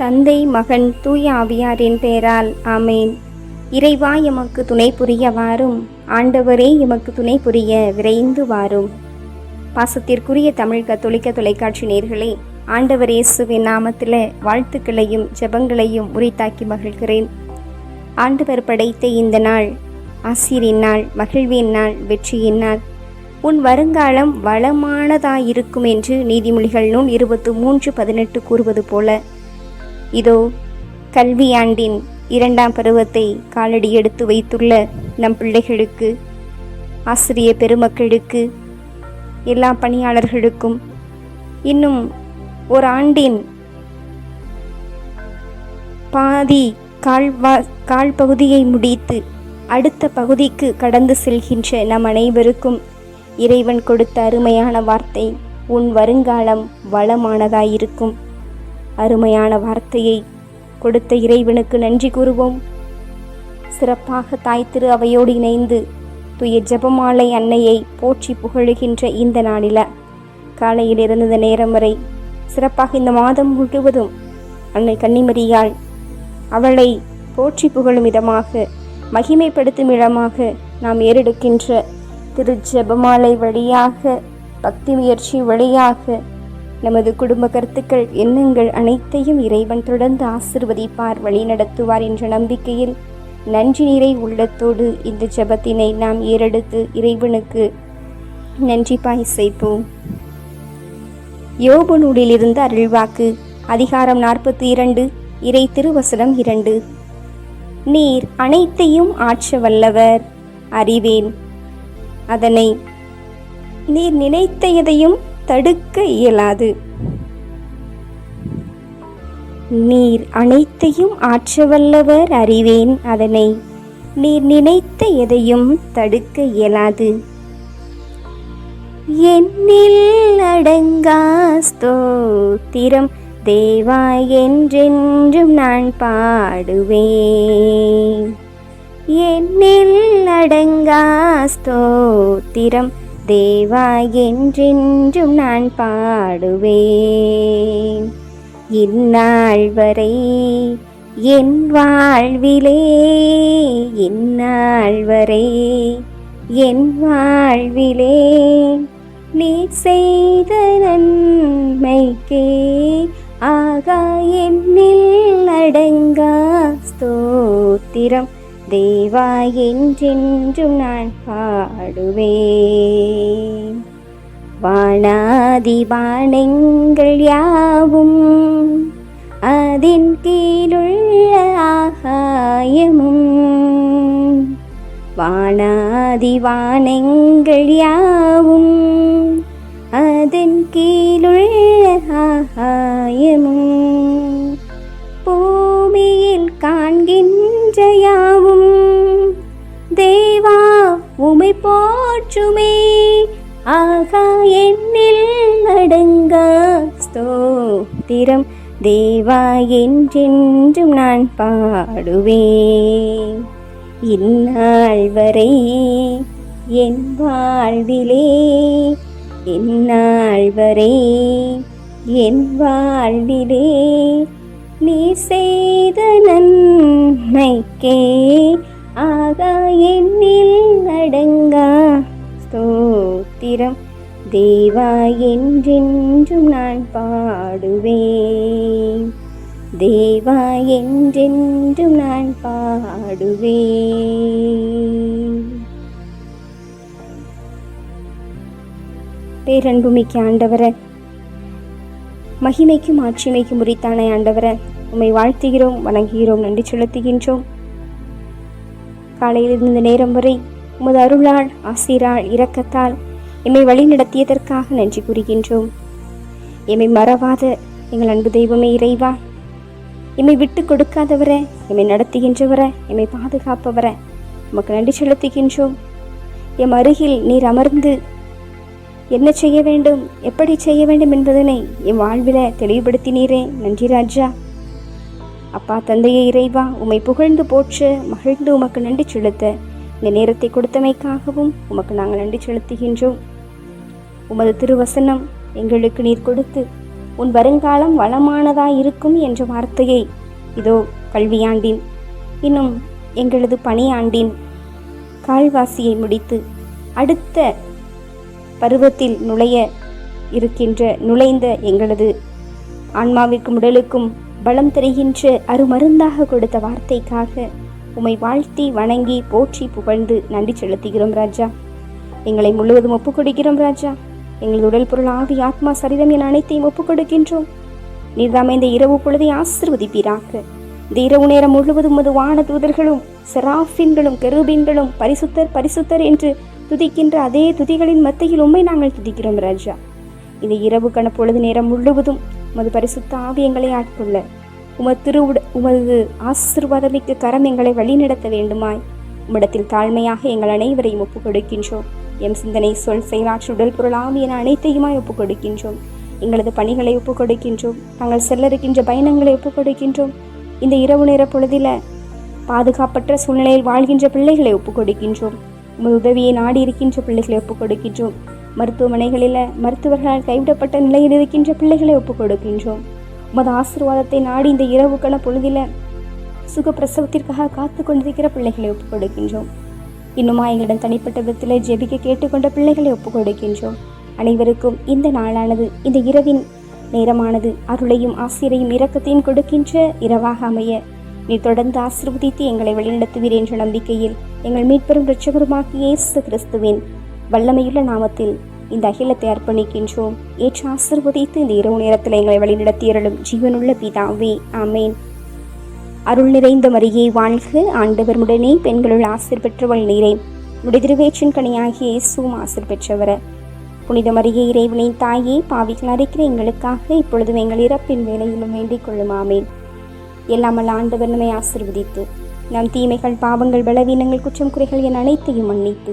தந்தை மகன் தூய ஆவியாரின் பெயரால் ஆமேன். இறைவா எமக்கு துணை புரிய வாரும் ஆண்டவரே எமக்கு துணை புரிய விரைந்து வாரும். பாசத்திற்குரிய தமிழ் கத்தோலிக்க தொலைக்காட்சி நேர்களே ஆண்டவர் இயேசுவின் நாமத்தில் வாழ்த்துக்களையும் ஜெபங்களையும் உரித்தாக்கி மகிழ்கிறேன். ஆண்டவர் படைத்த இந்த நாள் ஆசிரியின் நாள் மகிழ்வின் நாள் வெற்றியின் நாள். உன் வருங்காலம் வளமானதாயிருக்கும் என்று நீதிமொழிகள் நூல் இருபத்து மூன்று பதினெட்டு கூறுவது போல இதோ கல்வியாண்டின் இரண்டாம் பருவத்தை காலடி எடுத்து வைத்துள்ள நம் பிள்ளைகளுக்கு ஆசிரிய பெருமக்களுக்கு எல்லா பணியாளர்களுக்கும் இன்னும் ஒரு ஆண்டின் பாதி கால்வா கால் பகுதியை முடித்து அடுத்த பகுதிக்கு கடந்து செல்கின்ற நம் அனைவருக்கும் இறைவன் கொடுத்த அருமையான வார்த்தை உன் வருங்காலம் வளமானதாயிருக்கும். அருமையான வார்த்தையை கொடுத்த இறைவனுக்கு நன்றி கூறுவோம். சிறப்பாக தாய் திரு அவையோடு இணைந்து துய ஜெபமாலை அன்னையை போற்றி புகழுகின்ற இந்த நாளில காலையில் இருந்த நேரம் வரை சிறப்பாக இந்த மாதம் முழுவதும் அன்னை கன்னிமரியாள் அவளை போற்றி புகழும் விதமாக மகிமைப்படுத்தும் இடமாக நாம் ஏறெடுக்கின்ற திரு ஜெபமாலை வழியாக பக்தி முயற்சி வழியாக நமது குடும்ப கருத்துக்கள் எண்ணங்கள் அனைத்தையும் இறைவன் தொடர்ந்து ஆசிர்வதிப்பார் வழிநடத்துவார் என்ற நம்பிக்கையில் நன்றி நிறை உள்ளத்தோடு இந்த ஜெபத்தினை நாம் ஏறெடுத்து இறைவனுக்கு நன்றி பாய்சைப்போம். யோபு நூலிலிருந்து அருள்வாக்கு அதிகாரம் நாற்பத்தி இரண்டு இறை திருவசனம் இரண்டு. நீர் அனைத்தையும் ஆற்ற வல்லவர் அறிவேன். அதனை நீர் நினைத்த எதையும் தடுக்க இயலாது. நீர் அனைத்தையும் ஆற்றவல்லவர் அறிவேன் அதனை. நீர் நினைத்த எதையும் தடுக்க இயலாது. என்னில் அடங்கா ஸ்தோத்திரம். தேவா என்றென்றும் நான் பாடுவேன். என்னில் அடங்கா ஸ்தோத்திரம். தேவா என்றென்றும் நான் பாடுவேன். இந்நாள் வரை என் வாழ்விலே இந்நாள் வரை என் வாழ்விலே நீ செய்த நன்மைக்கே ஆகா என்னில் அடங்கா ஸ்தோத்திரம். தேவா என்றென்றும் நான் பாடுவேன். வானாதி வானங்கள் யாவும் அதின் கீழுள்ள ஆகாயமும். வானாதி வானங்கள் யாவும் அதன் கீழுள்ள ஆகாயமும். பூமியில் காண்கின்ற யாவும் போற்றுமே. ஆகா என்னில் அடங்கா ஸ்தோத்திரம். தேவா என்றென்றும் நான் பாடுவேன். இந்நாள் வரை என் வாழ்விலே இந்நாள் வரை என் வாழ்விலே நீ செய்த நன்மைக்கே. ஆகா என்னில் நடங்கா. ஸ்தோத்திரம். தேவா என்றென்றும் நான் பாடுவேன். தேவா என்றென்றும் நான் பாடுவேன். பேரன்புமிக்க ஆண்டவர மகிமைக்கும் ஆட்சிமைக்கும் உரித்தான ஆண்டவர உம்மை வாழ்த்துகிறோம் வணங்குகிறோம் நன்றி செலுத்துகின்றோம். காலையில் இருந்த நேரம் வரை உமது அருளால் ஆசிரால் இரக்கத்தால் எம்மை வழி நடத்தியதற்காக நன்றி கூறுகின்றோம். எம்மை மறவாத எங்கள் அன்பு தெய்வமே இறைவா. எம்மை விட்டு கொடுக்காதவரை எம்மை நடத்துகின்றவரை எம்மை பாதுகாப்பவரை உமக்கு நன்றி செலுத்துகின்றோம். எம் அருகில் நீர் அமர்ந்து என்ன செய்ய வேண்டும் எப்படி செய்ய வேண்டும் என்பதனை என் வாழ்வில தெளிவுபடுத்தினீரே நன்றி ராஜா. அப்பா தந்தையை இறைவா உம்மை புகழ்ந்து போற்று மகிழ்ந்து உமக்கு நன்றி செலுத்த இந்த நேரத்தை கொடுத்தமைக்காகவும் உமக்கு நாங்கள் நன்றி செலுத்துகின்றோம். உமது திருவசனம் எங்களுக்கு நீர் கொடுத்து உன் வருங்காலம் வளமானதாய் இருக்கும் என்ற வார்த்தையை இதோ கல்வியாண்டின் இன்னும் எங்களது பணியாண்டின் கால்வாசியை முடித்து அடுத்த பருவத்தில் நுழைய இருக்கின்ற நுழைந்த எங்களது ஆன்மாவிற்கும் உடலுக்கும் பலம் தருகின்ற அருமருந்தாக கொடுத்த வார்த்தைக்காக உம்மை வாழ்த்தி வணங்கி போற்றி புகழ்ந்து நன்றி செலுத்துகிறோம் ராஜா. எங்களை முழுவதும் ஒப்புக் கொடுக்கிறோம் ராஜா. எங்கள் உடல் பொருள் ஆவி ஆத்மா சரிதம் என அனைத்தையும் ஒப்புக் கொடுக்கின்றோம் நீர்தாமே இந்த இரவு பொழுதை ஆசிர்வதிப்பீராக. இந்த இரவு நேரம் முழுவதும் உமது வான தூதர்களும் செராஃபின்களும் கெருபின்களும் பரிசுத்தர் பரிசுத்தர் என்று துதிக்கின்ற அதே துதிகளின் மத்தியில் உண்மை நாங்கள் துதிக்கிறோம் ராஜா. இந்த இரவு கணப்பொழுது பொழுது நேரம் முழுவதும் உமது பரிசுத்த ஆவி எங்களை ஆட்கொள்ள உமது திருவுட உமது ஆசிர்வாதமிக்க கரம் எங்களை வழிநடத்த வேண்டுமாய். உம்மிடத்தில் தாழ்மையாக எங்கள் அனைவரையும் ஒப்புக் கொடுக்கின்றோம் எம் சிந்தனை சொல் செயலாற்று உடல் பொருள் என அனைத்தையுமாய் ஒப்புக் கொடுக்கின்றோம் எங்களது பணிகளை ஒப்புக் கொடுக்கின்றோம் நாங்கள் செல்ல இருக்கின்ற பயணங்களை ஒப்புக் கொடுக்கின்றோம் இந்த இரவு நேர பொழுதில பாதுகாப்பற்ற சூழ்நிலையில் வாழ்கின்ற பிள்ளைகளை ஒப்புக் கொடுக்கின்றோம் உமது உதவியை நாடி இருக்கின்ற பிள்ளைகளை ஒப்புக் கொடுக்கின்றோம் மருத்துவமனைகளில் மருத்துவர்களால் கைவிடப்பட்ட நிலையில் இருக்கின்ற பிள்ளைகளை ஒப்புக் கொடுக்கின்றோம் உமது ஆசீர்வாதத்தை நாடி இந்த இரவுக்கான பொழுதில சுகப்பிரசவத்திற்காக காத்து கொண்டிருக்கிற பிள்ளைகளை ஒப்புக் கொடுக்கின்றோம் இன்னுமா எங்களிடம் தனிப்பட்ட விதத்தில் ஜெபிக்க கேட்டுக்கொண்ட பிள்ளைகளை ஒப்புக் கொடுக்கின்றோம் அனைவருக்கும் இந்த நாளானது இந்த இரவின் நேரமானது அருளையும் ஆசிரியையும் இரக்கத்தையும் கொடுக்கின்ற இரவாக அமைய. நீ தொடர்ந்து ஆசிர்வதித்து எங்களை வழிநடத்துவீர் என்ற நம்பிக்கையில் எங்கள் மீட்பெரும் இரட்சகருமாக்கி இயேசு கிறிஸ்துவின் வல்லமையுள்ள நாமத்தில் இந்த அகிலத்தை அர்ப்பணிக்கின்றோம். ஏற்று ஆசிர்வதித்து இந்த இரவு நேரத்தில் எங்களை வழிநடத்தியருளும் ஜீவனுள்ள பிதாவே ஆமேன். அருள் நிறைந்த மரியை வாழ்க ஆண்டவர் உடனே பெண்களுள் ஆசிர் பெற்றவள் நீரே. முடிதிருவேற்றின் கனியாகிய இயேசுவும் ஆசிர் பெற்றவர. புனித மரியை இறைவனின் தாயே பாவிகள் அரைக்கிற எங்களுக்காக இப்பொழுதும் எங்கள் இறப்பின் வேலையிலும் வேண்டிக் கொள்ளும் ஆமேன். எல்லாமல் ஆண்டவர் நம்மை ஆசிர்வதித்து நம் தீமைகள் பாவங்கள் பலவீனங்கள் குற்றம் குறைகள் என அனைத்தையும் மன்னித்து